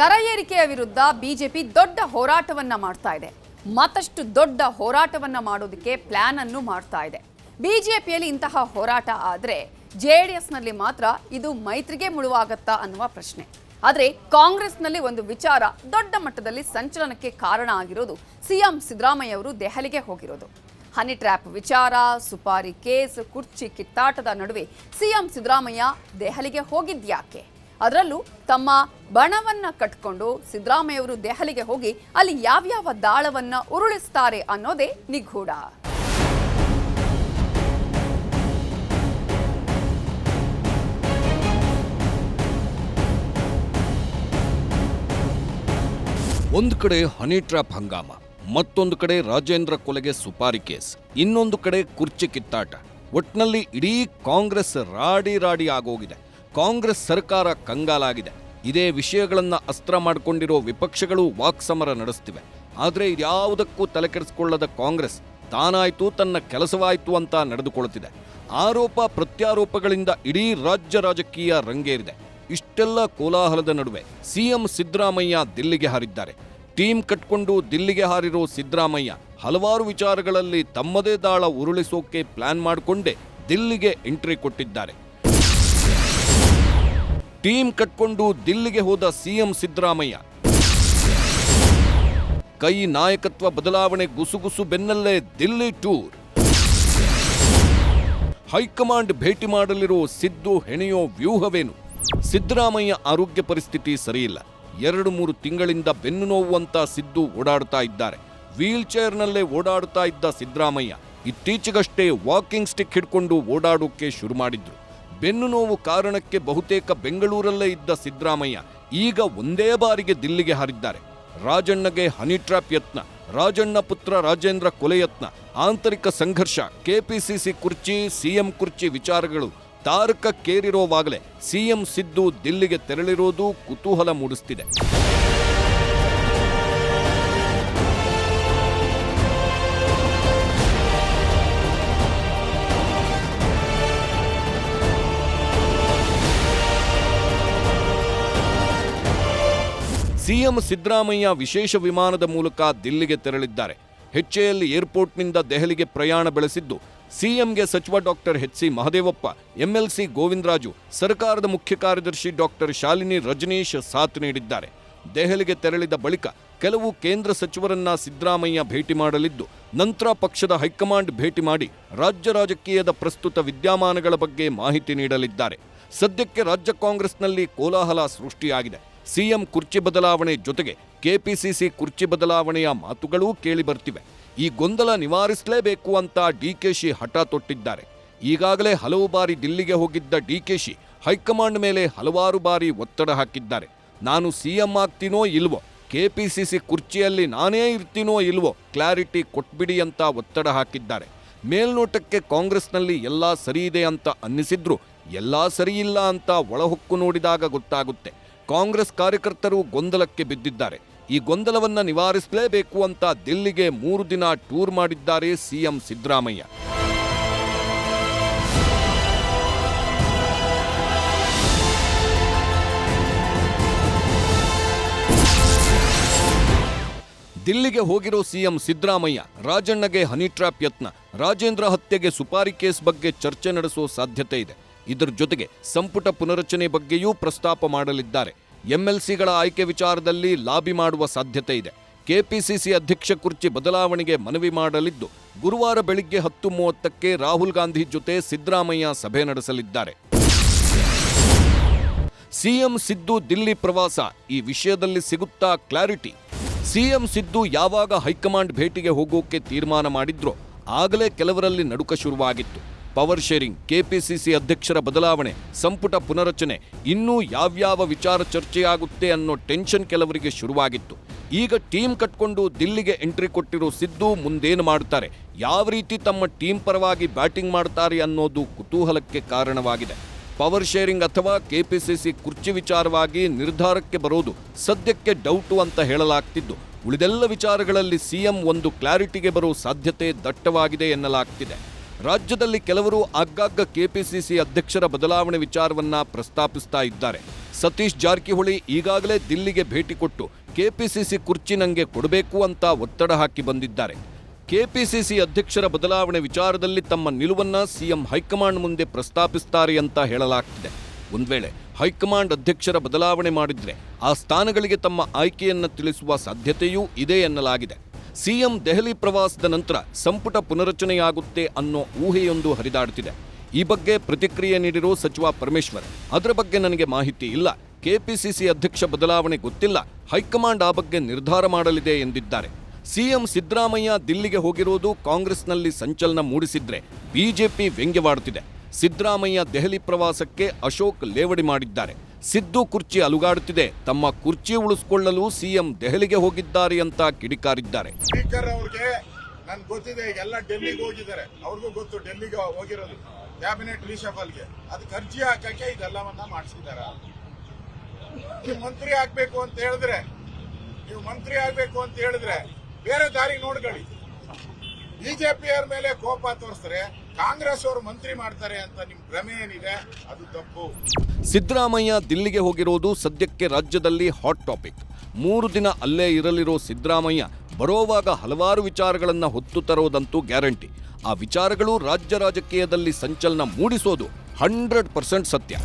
ದರ ಏರಿಕೆಯ ವಿರುದ್ಧ ಬಿಜೆಪಿ ದೊಡ್ಡ ಹೋರಾಟವನ್ನ ಮಾಡ್ತಾ ಇದೆ. ಮತ್ತಷ್ಟು ದೊಡ್ಡ ಹೋರಾಟವನ್ನ ಮಾಡೋದಕ್ಕೆ ಪ್ಲಾನ್ ಅನ್ನು ಮಾಡ್ತಾ ಇದೆ. ಬಿಜೆಪಿಯಲ್ಲಿ ಇಂತಹ ಹೋರಾಟ ಆದ್ರೆ ಜೆಡಿಎಸ್ನಲ್ಲಿ ಮಾತ್ರ ಇದು ಮೈತ್ರಿಗೆ ಮುಳುವಾಗತ್ತಾ ಅನ್ನುವ ಪ್ರಶ್ನೆ. ಆದರೆ ಕಾಂಗ್ರೆಸ್ನಲ್ಲಿ ಒಂದು ವಿಚಾರ ದೊಡ್ಡ ಮಟ್ಟದಲ್ಲಿ ಸಂಚಲನಕ್ಕೆ ಕಾರಣ ಆಗಿರೋದು ಸಿಎಂ ಸಿದ್ದರಾಮಯ್ಯ ಅವರು ದೆಹಲಿಗೆ ಹೋಗಿರೋದು. ಹನಿ ಟ್ರ್ಯಾಪ್ ವಿಚಾರ, ಸುಪಾರಿ ಕೇಸ್, ಕುರ್ಚಿ ಕಿತ್ತಾಟದ ನಡುವೆ ಸಿಎಂ ಸಿದ್ದರಾಮಯ್ಯ ದೆಹಲಿಗೆ ಹೋಗಿದ್ಯಾಕೆ ಅದರಲ್ಲೂ ತಮ್ಮ ಬಣವನ್ನ ಕಟ್ಕೊಂಡು ಸಿದ್ದರಾಮಯ್ಯವರು ದೆಹಲಿಗೆ ಹೋಗಿ ಅಲ್ಲಿ ಯಾವ್ಯಾವ ದಾಳವನ್ನ ಉರುಳಿಸ್ತಾರೆ ಅನ್ನೋದೇ ನಿಗೂಢ. ಒಂದು ಕಡೆ ಹನಿ ಟ್ರ್ಯಾಪ್ ಹಂಗಾಮ, ಮತ್ತೊಂದು ಕಡೆ ರಾಜೇಂದ್ರ ಕೊಲೆಗೆ ಸುಪಾರಿ ಕೇಸ್, ಇನ್ನೊಂದು ಕಡೆ ಕುರ್ಚಿ ಕಿತ್ತಾಟ. ಒಟ್ನಲ್ಲಿ ಇಡೀ ಕಾಂಗ್ರೆಸ್ ರಾಡಿ ರಾಡಿ ಆಗೋಗಿದೆ. ಕಾಂಗ್ರೆಸ್ ಸರ್ಕಾರ ಕಂಗಾಲಾಗಿದೆ. ಇದೇ ವಿಷಯಗಳನ್ನು ಅಸ್ತ್ರ ಮಾಡಿಕೊಂಡಿರೋ ವಿಪಕ್ಷಗಳು ವಾಕ್ಸಮರ ನಡೆಸ್ತಿವೆ. ಆದರೆ ಇದ್ಯಾವುದಕ್ಕೂ ತಲೆಕೆಡಿಸಿಕೊಳ್ಳದ ಕಾಂಗ್ರೆಸ್ ತಾನಾಯ್ತು, ತನ್ನ ಕೆಲಸವಾಯ್ತು ಅಂತ ನಡೆದುಕೊಳ್ಳುತ್ತಿದೆ. ಆರೋಪ ಪ್ರತ್ಯಾರೋಪಗಳಿಂದ ಇಡೀ ರಾಜ್ಯ ರಾಜಕೀಯ ರಂಗೇರಿದೆ. ಇಷ್ಟೆಲ್ಲ ಕೋಲಾಹಲದ ನಡುವೆ ಸಿಎಂ ಸಿದ್ದರಾಮಯ್ಯ ದಿಲ್ಲಿಗೆ ಹಾರಿದ್ದಾರೆ. ಟೀಮ್ ಕಟ್ಕೊಂಡು ದಿಲ್ಲಿಗೆ ಹಾರಿರೋ ಸಿದ್ದರಾಮಯ್ಯ ಹಲವಾರು ವಿಚಾರಗಳಲ್ಲಿ ತಮ್ಮದೇ ದಾಳ ಉರುಳಿಸೋಕೆ ಪ್ಲಾನ್ ಮಾಡಿಕೊಂಡೇ ದಿಲ್ಲಿಗೆ ಎಂಟ್ರಿ ಕೊಟ್ಟಿದ್ದಾರೆ. ಟೀಮ್ ಕಟ್ಕೊಂಡು ದಿಲ್ಲಿಗೆ ಹೋದ ಸಿಎಂ ಸಿದ್ದರಾಮಯ್ಯ. ಕೈ ನಾಯಕತ್ವ ಬದಲಾವಣೆ ಗುಸುಗುಸು ಬೆನ್ನಲ್ಲೇ ದಿಲ್ಲಿ ಟೂರ್. ಹೈಕಮಾಂಡ್ ಭೇಟಿ ಮಾಡಲಿರೋ ಸಿದ್ದು ಹೆಣೆಯೋ ವ್ಯೂಹವೇನು? ಸಿದ್ದರಾಮಯ್ಯ ಆರೋಗ್ಯ ಪರಿಸ್ಥಿತಿ ಸರಿಯಿಲ್ಲ. ಎರಡು ಮೂರು ತಿಂಗಳಿಂದ ಬೆನ್ನು ನೋವು ಅಂತ ಸಿದ್ದು ಓಡಾಡ್ತಾ ಇದ್ದಾರೆ. ವೀಲ್ ಚೇರ್ನಲ್ಲೇ ಓಡಾಡ್ತಾ ಇದ್ದ ಸಿದ್ದರಾಮಯ್ಯ ಇತ್ತೀಚೆಗಷ್ಟೇ ವಾಕಿಂಗ್ ಸ್ಟಿಕ್ ಹಿಡ್ಕೊಂಡು ಓಡಾಡೋಕೆ ಶುರು ಮಾಡಿದ್ರು. ಬೆನ್ನು ನೋವು ಕಾರಣಕ್ಕೆ ಬಹುತೇಕ ಬೆಂಗಳೂರಲ್ಲೇ ಇದ್ದ ಸಿದ್ದರಾಮಯ್ಯ ಈಗ ಒಂದೇ ಬಾರಿಗೆ ದಿಲ್ಲಿಗೆ ಹಾರಿದ್ದಾರೆ. ರಾಜಣ್ಣಗೆ ಹನಿ ಟ್ರ್ಯಾಪ್ ಯತ್ನ, ರಾಜಣ್ಣ ಪುತ್ರ ರಾಜೇಂದ್ರ ಕೊಲೆ ಯತ್ನ, ಆಂತರಿಕ ಸಂಘರ್ಷ, ಕೆಪಿಸಿಸಿ ಕುರ್ಚಿ, ಸಿಎಂ ಕುರ್ಚಿ ವಿಚಾರಗಳು ತಾರಕಕ್ಕೇರಿರೋವಾಗಲೇ ಸಿಎಂ ಸಿದ್ದು ದಿಲ್ಲಿಗೆ ತೆರಳಿರೋದು ಕುತೂಹಲ ಮೂಡಿಸ್ತಿದೆ. ಸಿಎಂ ಸಿದ್ದರಾಮಯ್ಯ ವಿಶೇಷ ವಿಮಾನದ ಮೂಲಕ ದಿಲ್ಲಿಗೆ ತೆರಳಿದ್ದಾರೆ. ಹೆಚ್ಎಎಲ್ ಏರ್ಪೋರ್ಟ್ನಿಂದ ದೆಹಲಿಗೆ ಪ್ರಯಾಣ ಬೆಳೆಸಿದ್ದು, ಸಿಎಂಗೆ ಸಚಿವ doctor H C Mahadevappa, MLC Govindaraju, ಸರ್ಕಾರದ ಮುಖ್ಯ ಕಾರ್ಯದರ್ಶಿ ಡಾಕ್ಟರ್ ಶಾಲಿನಿ ರಜನೀಶ್ ಸಾಥ್ ನೀಡಿದ್ದಾರೆ. ದೆಹಲಿಗೆ ತೆರಳಿದ ಬಳಿಕ ಕೆಲವು ಕೇಂದ್ರ ಸಚಿವರನ್ನ ಸಿದ್ದರಾಮಯ್ಯ ಭೇಟಿ ಮಾಡಲಿದ್ದು, ನಂತರ ಪಕ್ಷದ ಹೈಕಮಾಂಡ್ ಭೇಟಿ ಮಾಡಿ ರಾಜ್ಯ ರಾಜಕೀಯದ ಪ್ರಸ್ತುತ ವಿದ್ಯಮಾನಗಳ ಬಗ್ಗೆ ಮಾಹಿತಿ ನೀಡಲಿದ್ದಾರೆ. ಸದ್ಯಕ್ಕೆ ರಾಜ್ಯ ಕಾಂಗ್ರೆಸ್ನಲ್ಲಿ ಕೋಲಾಹಲ ಸೃಷ್ಟಿಯಾಗಿದೆ. ಸಿಎಂ ಕುರ್ಚಿ ಬದಲಾವಣೆ ಜೊತೆಗೆ ಕೆಪಿಸಿಸಿ ಕುರ್ಚಿ ಬದಲಾವಣೆಯ ಮಾತುಗಳೂ ಕೇಳಿ ಬರ್ತಿವೆ ಈ ಗೊಂದಲ ನಿವಾರಿಸಲೇಬೇಕು ಅಂತ ಡಿಕೆಶಿ ಹಠ ತೊಟ್ಟಿದ್ದಾರೆ. ಈಗಾಗಲೇ ಹಲವು ಬಾರಿ ದಿಲ್ಲಿಗೆ ಹೋಗಿದ್ದ ಡಿಕೆಶಿ ಹೈಕಮಾಂಡ್ ಮೇಲೆ ಹಲವಾರು ಬಾರಿ ಒತ್ತಡ ಹಾಕಿದ್ದಾರೆ. ನಾನು ಸಿಎಂ ಆಗ್ತೀನೋ ಇಲ್ವೋ, ಕೆಪಿಸಿಸಿ ಕುರ್ಚಿಯಲ್ಲಿ ನಾನೇ ಇರ್ತೀನೋ ಇಲ್ವೋ, ಕ್ಲಾರಿಟಿ ಕೊಟ್ಬಿಡಿ ಅಂತ ಒತ್ತಡ ಹಾಕಿದ್ದಾರೆ. ಮೇಲ್ನೋಟಕ್ಕೆ ಕಾಂಗ್ರೆಸ್ನಲ್ಲಿ ಎಲ್ಲಾ ಸರಿಯಿದೆ ಅಂತ ಅನ್ನಿಸಿದ್ರು ಎಲ್ಲ ಸರಿಯಿಲ್ಲ ಅಂತ ಒಳಹೊಕ್ಕು ನೋಡಿದಾಗ ಗೊತ್ತಾಗುತ್ತೆ. ಕಾಂಗ್ರೆಸ್ ಕಾರ್ಯಕರ್ತರು ಗೊಂದಲಕ್ಕೆ ಬಿದ್ದಿದ್ದಾರೆ. ಈ ಗೊಂದಲವನ್ನು ನಿವಾರಿಸಲೇಬೇಕು ಅಂತ ದಿಲ್ಲಿಗೆ ಮೂರು ದಿನ ಟೂರ್ ಮಾಡಿದ್ದಾರೆ ಸಿಎಂ ಸಿದ್ದರಾಮಯ್ಯ. ದಿಲ್ಲಿಗೆ ಹೋಗಿರೋ ಸಿಎಂ ಸಿದ್ದರಾಮಯ್ಯ ರಾಜಣ್ಣಗೆ ಹನಿಟ್ರಾಪ್ ಯತ್ನ. ರಾಜೇಂದ್ರ ಹತ್ಯೆಗೆ ಸುಪಾರಿ ಕೇಸ್ ಬಗ್ಗೆ ಚರ್ಚೆ ನಡೆಸೋ ಸಾಧ್ಯತೆ ಇದೆ. ಇದರ ಜೊತೆಗೆ ಸಂಪುಟ ಪುನರಚನೆ ಬಗ್ಗೆಯೂ ಪ್ರಸ್ತಾಪ ಮಾಡಲಿದ್ದಾರೆ. ಎಂಎಲ್ಸಿಗಳ ಆಯ್ಕೆ ವಿಚಾರದಲ್ಲಿ ಲಾಬಿ ಮಾಡುವ ಸಾಧ್ಯತೆ ಇದೆ. ಕೆಪಿಸಿಸಿ ಅಧ್ಯಕ್ಷ ಕುರ್ಚಿ ಬದಲಾವಣೆಗೆ ಮನವಿ ಮಾಡಲಿದ್ದು, ಗುರುವಾರ ಬೆಳಿಗ್ಗೆ ಹತ್ತು ಮೂವತ್ತಕ್ಕೆ ರಾಹುಲ್ ಗಾಂಧಿ ಜೊತೆ ಸಿದ್ದರಾಮಯ್ಯ ಸಭೆ ನಡೆಸಲಿದ್ದಾರೆ. ಸಿಎಂ ಸಿದ್ದು ದಿಲ್ಲಿ ಪ್ರವಾಸ, ಈ ವಿಷಯದಲ್ಲಿ ಸಿಗುತ್ತಾ ಕ್ಲಾರಿಟಿ? ಸಿಎಂ ಸಿದ್ದು ಯಾವಾಗ ಹೈಕಮಾಂಡ್ ಭೇಟಿಗೆ ಹೋಗೋಕೆ ತೀರ್ಮಾನ ಮಾಡಿದ್ರೋ, ಆಗಲೇ ಕೆಲವರಲ್ಲಿ ನಡುಕ ಶುರುವಾಗಿತ್ತು. ಪವರ್ ಶೇರಿಂಗ್, ಕೆಪಿಸಿಸಿ ಅಧ್ಯಕ್ಷರ ಬದಲಾವಣೆ, ಸಂಪುಟ ಪುನರಚನೆ, ಇನ್ನೂ ಯಾವ್ಯಾವ ವಿಚಾರ ಚರ್ಚೆಯಾಗುತ್ತೆ ಅನ್ನೋ ಟೆನ್ಷನ್ ಕೆಲವರಿಗೆ ಶುರುವಾಗಿತ್ತು. ಈಗ ಟೀಮ್ ಕಟ್ಕೊಂಡು ದಿಲ್ಲಿಗೆ ಎಂಟ್ರಿ ಕೊಟ್ಟಿರೋ ಸಿದ್ದು ಮುಂದೇನು ಮಾಡ್ತಾರೆ, ಯಾವ ರೀತಿ ತಮ್ಮ ಟೀಮ್ ಪರವಾಗಿ ಬ್ಯಾಟಿಂಗ್ ಮಾಡ್ತಾರೆ ಅನ್ನೋದು ಕುತೂಹಲಕ್ಕೆ ಕಾರಣವಾಗಿದೆ. ಪವರ್ ಶೇರಿಂಗ್ ಅಥವಾ ಕೆಪಿಸಿಸಿ ಕುರ್ಚಿ ವಿಚಾರವಾಗಿ ನಿರ್ಧಾರಕ್ಕೆ ಬರೋದು ಸದ್ಯಕ್ಕೆ ಡೌಟು ಅಂತ ಹೇಳಲಾಗ್ತಿದ್ದು. ಉಳಿದೆಲ್ಲ ವಿಚಾರಗಳಲ್ಲಿ ಸಿಎಂ ಒಂದು ಕ್ಲಾರಿಟಿಗೆ ಬರೋ ಸಾಧ್ಯತೆ ದಟ್ಟವಾಗಿದೆ ಎನ್ನಲಾಗ್ತಿದೆ. ರಾಜ್ಯದಲ್ಲಿ ಕೆಲವರು ಆಗಾಗ ಕೆಪಿಸಿಸಿ ಅಧ್ಯಕ್ಷರ ಬದಲಾವಣೆ ವಿಚಾರವನ್ನ ಪ್ರಸ್ತಾಪಿಸ್ತಾ ಇದ್ದಾರೆ. ಸತೀಶ್ ಜಾರಕಿಹೊಳಿ ಈಗಾಗಲೇ ದಿಲ್ಲಿಗೆ ಭೇಟಿ ಕೊಟ್ಟು ಕೆಪಿಸಿಸಿ ಕುರ್ಚಿ ನಂಗೆ ಕೊಡಬೇಕು ಅಂತ ಒತ್ತಡ ಹಾಕಿ ಬಂದಿದ್ದಾರೆ. ಕೆಪಿಸಿಸಿ ಅಧ್ಯಕ್ಷರ ಬದಲಾವಣೆ ವಿಚಾರದಲ್ಲಿ ತಮ್ಮ ನಿಲುವನ್ನ ಸಿಎಂ ಹೈಕಮಾಂಡ್ ಮುಂದೆ ಪ್ರಸ್ತಾಪಿಸ್ತಾರೆ ಅಂತ ಹೇಳಲಾಗ್ತಿದೆ. ಒಂದು ವೇಳೆ ಹೈಕಮಾಂಡ್ ಅಧ್ಯಕ್ಷರ ಬದಲಾವಣೆ ಮಾಡಿದ್ರೆ ಆ ಸ್ಥಾನಗಳಿಗೆ ತಮ್ಮ ಆಯ್ಕೆಯನ್ನು ತಿಳಿಸುವ ಸಾಧ್ಯತೆಯೂ ಇದೆ ಎನ್ನಲಾಗಿದೆ. ಸಿಎಂ ದೆಹಲಿ ಪ್ರವಾಸದ ನಂತರ ಸಂಪುಟ ಪುನರಚನೆಯಾಗುತ್ತೆ ಅನ್ನೋ ಊಹೆಯೊಂದು ಹರಿದಾಡುತ್ತಿದೆ. ಈ ಬಗ್ಗೆ ಪ್ರತಿಕ್ರಿಯೆ ನೀಡಿರೋ ಸಚಿವ ಪರಮೇಶ್ವರ್, ಅದರ ಬಗ್ಗೆ ನನಗೆ ಮಾಹಿತಿ ಇಲ್ಲ. ಕೆಪಿಸಿಸಿ ಅಧ್ಯಕ್ಷ ಬದಲಾವಣೆ ಗೊತ್ತಿಲ್ಲ. ಹೈಕಮಾಂಡ್ ಆ ಬಗ್ಗೆ ನಿರ್ಧಾರ ಮಾಡಲಿದೆ ಎಂದಿದ್ದಾರೆ. ಸಿಎಂ ಸಿದ್ದರಾಮಯ್ಯ ದಿಲ್ಲಿಗೆ ಹೋಗಿರುವುದು ಕಾಂಗ್ರೆಸ್ನಲ್ಲಿ ಸಂಚಲನ ಮೂಡಿಸಿದ್ರೆ ಬಿಜೆಪಿ ವ್ಯಂಗ್ಯವಾಡುತ್ತಿದೆ. ಸಿದ್ದರಾಮಯ್ಯ ದೆಹಲಿ ಪ್ರವಾಸಕ್ಕೆ ಅಶೋಕ್ ಲೇವಡಿ ಮಾಡಿದ್ದಾರೆ. ಸಿದ್ದು ಕುರ್ಚಿ ಅಲುಗಾಡುತ್ತಿದೆ. ತಮ್ಮ ಕುರ್ಚಿ ಉಳಿಸಿಕೊಳ್ಳಲು ಸಿಎಂ ದೆಹಲಿಗೆ ಹೋಗಿದ್ದಾರೆ ಅಂತ ಕಿಡಿಕಾರಿದ್ದಾರೆ. ಸ್ಪೀಕರ್ ಅವ್ರಿಗೆ ನನ್ಗೆ ಗೊತ್ತಿದೆ, ಎಲ್ಲ ಡೆಲ್ಲಿಗೆ ಹೋಗಿದ್ದಾರೆ. ಅವ್ರಿಗೂ ಗೊತ್ತು, ಡೆಲ್ಲಿಗೆ ಹೋಗಿರೋದು. ಕ್ಯಾಬಿನೆಟ್ ರಿಶಫಲ್ಗೆ ಅದಕ್ಕೆ ಅರ್ಜಿ ಹಾಕಕ್ಕೆ ಇದೆಲ್ಲವನ್ನ ಮಾಡಿಸಿದಾರ. ನೀವು ಮಂತ್ರಿ ಆಗ್ಬೇಕು ಅಂತ ಹೇಳಿದ್ರೆ, ನೀವು ಮಂತ್ರಿ ಆಗ್ಬೇಕು ಅಂತ ಹೇಳಿದ್ರೆ ಬೇರೆ ದಾರಿ ನೋಡ್ಕೊಳ್ಳಿ. ಬಿಜೆಪಿಯವ್ರ ಮೇಲೆ ಕೋಪ ತೋರಿಸ್ತಾರೆ ಕಾಂಗ್ರೆಸ್ ಅವರು ಮಂತ್ರಿ ಮಾಡ್ತಾರೆ ಅಂತ ನಿಮ್ ಭ್ರಮೆ ಏನಿದೆ, ಅದು ತಪ್ಪು. ಸಿದ್ದರಾಮಯ್ಯ ದಿಲ್ಲಿಗೆ ಹೋಗಿರೋದು ಸದ್ಯಕ್ಕೆ ರಾಜ್ಯದಲ್ಲಿ ಹಾಟ್ ಟಾಪಿಕ್ ಮೂರು ದಿನ ಅಲ್ಲೇ ಇರಲಿರೋ ಸಿದ್ದರಾಮಯ್ಯ ಬರೋವಾಗ ಹಲವಾರು ವಿಚಾರಗಳನ್ನು ಹೊತ್ತು ತರೋದಂತೂ ಗ್ಯಾರಂಟಿ. ಆ ವಿಚಾರಗಳು ರಾಜ್ಯ ರಾಜಕೀಯದಲ್ಲಿ ಸಂಚಲನ ಮೂಡಿಸೋದು ಹಂಡ್ರೆಡ್ ಪರ್ಸೆಂಟ್ ಸತ್ಯ.